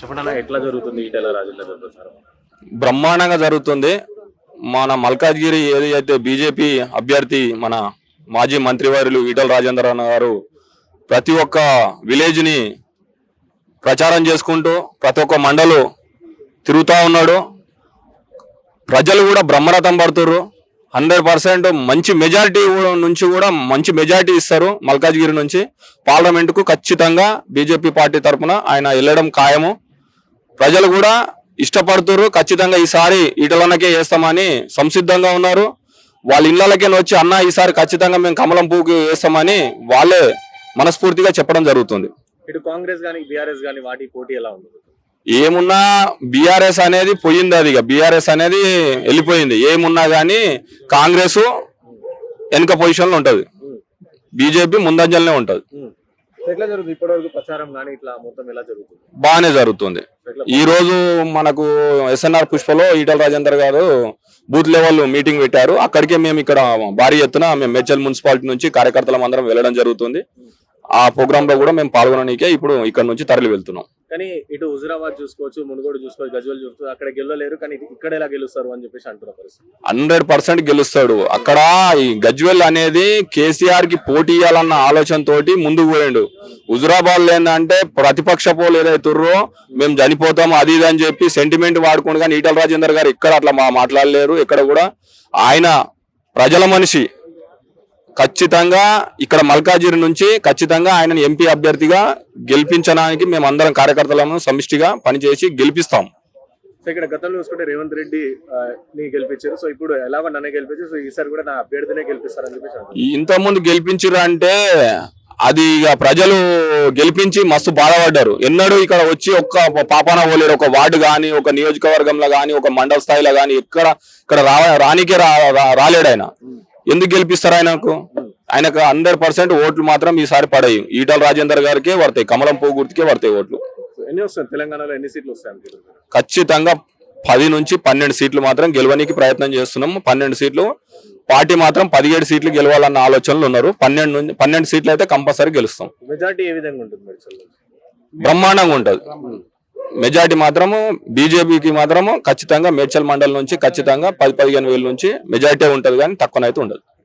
చెప్పండి ఎట్లా జరుగుతుంది ఈటెల బ్రహ్మాండంగా జరుగుతుంది. మన మల్కాజ్గిరి ఏదైతే బీజేపీ అభ్యర్థి మన మాజీ మంత్రివర్యులు ఈటల రాజేంద్ర అన్న గారు ప్రతి ఒక్క విలేజ్ని ప్రచారం చేసుకుంటూ ప్రతి ఒక్క మండలు తిరుగుతూ ఉన్నాడు. ప్రజలు కూడా బ్రహ్మరథం పడుతుర్రు. హండ్రెడ్ పర్సెంట్ మంచి మెజారిటీ నుంచి కూడా మంచి మెజారిటీ ఇస్తారు మల్కాజ్గిరి నుంచి. పార్లమెంట్కు ఖచ్చితంగా బీజేపీ పార్టీ తరపున ఆయన వెళ్ళడం ఖాయము. ప్రజలు కూడా ఇష్టపడుతున్నారు ఖచ్చితంగా ఈసారి ఈటలన్నకే వేస్తామని సంసిద్ధంగా ఉన్నారు. వాళ్ళ ఇళ్ళకే వచ్చి అన్న ఈసారి ఖచ్చితంగా మేము కమలం పువ్వుకి వేస్తామని వాళ్ళే మనస్ఫూర్తిగా చెప్పడం జరుగుతుంది. ఇటు కాంగ్రెస్ గానీ బీఆర్ఎస్ గానీ వాటి పోటీ ఎలా ఉంది? ఏమున్నా బీఆర్ఎస్ అనేది పోయింది అది ఇక. బీఆర్ఎస్ అనేది వెళ్ళిపోయింది. ఏమున్నా కానీ కాంగ్రెస్ వెనుక పొజిషన్లో ఉంటది. బీజేపీ ముందంజలనే ఉంటది. ఎట్లా జరుగుతుంది? ఇప్పటివరకు ప్రచారం కానీ ఇట్లా మొత్తం ఎలా జరుగుతుంది? బాగానే జరుగుతుంది. ఈ రోజు మనకు ఎస్ఎన్ఆర్ పుష్పలో ఈటల రాజేందర్ గారు బూత్ లెవెల్ మీటింగ్ పెట్టారు. అక్కడికే మేము ఇక్కడ భారీ ఎత్తున మేము మేడ్చల్ మున్సిపాలిటీ నుంచి కార్యకర్తలం అందరం వెళ్ళడం జరుగుతుంది. ఆ ప్రోగ్రామ్లో కూడా మేము పాల్గొనడానికే ఇప్పుడు ఇక్కడ నుంచి తరలి వెళ్తున్నాం కానీ ఇటు హుజురాబాద్ చూసుకోవచ్చు మునుగోడు చూసుకోవచ్చు గజ్వల్ చూసుకోవచ్చు అక్కడ గెలవలేరు కానీ ఇక్కడ ఎలా గెలుస్తారు అని చెప్పేసి అంటున్న పరిస్థితి. హండ్రెడ్ పర్సెంట్ గెలుస్తాడు. అక్కడ ఈ గజ్వెల్ అనేది కేసీఆర్కి పోటీ ఇవ్వాలన్న ఆలోచన తోటి ముందుకు పోయిండు. హుజురాబాద్ ఏంటంటే ప్రతిపక్ష పోలు ఏదైతుర్రో మేము చనిపోతాం అది ఇది అని చెప్పి సెంటిమెంట్ వాడుకోండి. కానీ ఈటల రాజేందర్ గారు ఎక్కడ అట్లా మా మాట్లాడలేరు. ఇక్కడ కూడా ఆయన ప్రజల మనిషి ఖచ్చితంగా ఇక్కడ మల్కాజిరి నుంచి ఖచ్చితంగా ఆయనను ఎంపీ అభ్యర్థిగా గెలిపించడానికి మేము అందరం కార్యకర్తలను సమిష్టిగా పనిచేసి గెలిపిస్తాం. సో ఇక్కడ గతంలో చూసుకుంటే రేవంత్ రెడ్డి ని గెలిపించారు. సో ఇప్పుడు ఎలాగో నన్నే గెలిపించారు. సో ఈసారి కూడా నా అభ్యర్థినే గెలిపిస్తారని చెప్పేసి. ఇంతకుముందు గెలిపించారు అంటే అది ఇక ప్రజలు గెలిపించి మస్తు బాధపడ్డారు. ఎన్నడూ ఇక్కడ వచ్చి ఒక్క పాపాన పోలేరు. ఒక వార్డు గాని ఒక నియోజకవర్గంలో గాని ఒక మండల స్థాయిలో గాని ఎక్కడ ఇక్కడ రా రానికే రాలేడు ఆయన. ఎందుకు గెలిపిస్తారు ఆయనకు? ఆయనకు హండ్రెడ్ పర్సెంట్ ఓట్లు మాత్రం ఈసారి పడాయి. ఈటల రాజేందర్ గారికే పడతాయి. కమలం పువ్వు గుర్తుకే పడతాయి ఓట్లు. తెలంగాణలో ఎన్ని సీట్లు వస్తాయి ఖచ్చితంగా పది నుంచి పన్నెండు సీట్లు మాత్రం గెలవడానికి ప్రయత్నం చేస్తున్నాం. పన్నెండు సీట్లు. పార్టీ మాత్రం పదిహేడు సీట్లు గెలవాలన్న ఆలోచనలు ఉన్నారు. పన్నెండు నుంచి పన్నెండు సీట్లు అయితే కంపల్సరీ గెలుస్తాం. మెజార్టీ ఏ విధంగా ఉంటుంది మెడికల్ బ్రహ్మాండంగా ఉంటది. మెజార్టీ మాత్రము బీజేపీకి మాత్రము ఖచ్చితంగా మేడ్చల్ మండలం నుంచి ఖచ్చితంగా పది పదిహేను వేల నుంచి మెజార్టీ ఉంటుంది కానీ తక్కువనైతే ఉండదు.